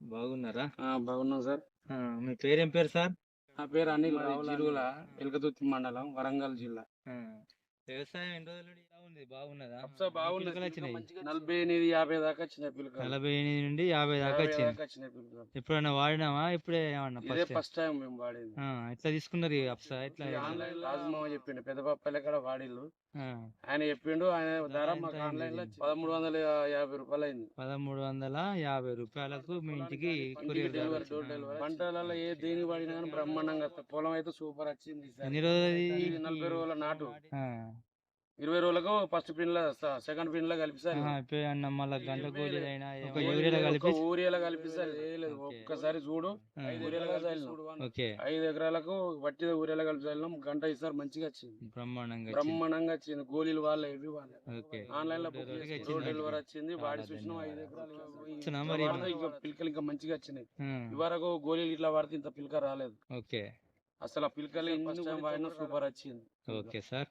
బాగున్నారా? ఆ, బాగున్నాం సార్. మీ పేరేం పేరు సార్? నా పేరు అనిల్ చిరుగుల ఎలకతుర్తి మండలం వరంగల్ జిల్లా. వ్యవసాయం ఎన్ని రోజుల ఉంది? బాగున్నదా? నలభై ఎనిమిది యాభై దాకా పిల్లలు నలభై ఎనిమిది నుండి యాభై దాకా వచ్చింది ఎప్పుడైనా వాడినామా ఇప్పుడే ఏమన్నా ఫస్ట్ టైం మేము వాడేది. ఎట్లా తీసుకున్నారు అప్సా? ఎట్లా? ఆన్లైన్లో రాజమామ చెప్పిండు పెద్ద పప్పలే కూడా వాడిల్లు. ఆయన చెప్పిండు ఆయన ధర మాకు ఆన్లైన్లో? పదమూడు వందల యాభై రూపాయలు అయింది. పదమూడు వందల యాభై రూపాయలకు మీ ఇంటికి పంటలలో ఏ దేని వాడినా కానీ బ్రహ్మాండంగా. పొలం అయితే సూపర్ వచ్చింది. ఎన్ని రోజులు నలభై రోజుల నాటు. ఇరవై రోజులకు ఫస్ట్ పిన్లో సెకండ్ పిన్లో కలిపిస్తారు ఊరియాలో కలిపిస్తారు. ఒక్కసారి చూడు. ఐదు ఎకరాలకు వట్టి ఊరియాలో కలిపి గంట ఇస్తారు మంచిగా వచ్చింది. బ్రహ్మాండంగా వచ్చింది. బ్రహ్మాండంగా వచ్చింది. గోళీలు వాళ్ళే ఇవి వాళ్ళే. ఓకే. ఆన్లైన్లో డెలివరీ వచ్చింది. వాడి చూసినాం. ఐదు. ఎకరాలు ఇంకా పిలకలు ఇంకా మంచిగా వచ్చినాయి. ఇవరకు గోళీలు ఇట్లా వాడితే ఇంత పిలక రాలేదు. ఓకే. అసలు ఆ పిలకలు సూపర్ వచ్చింది. Okay sir.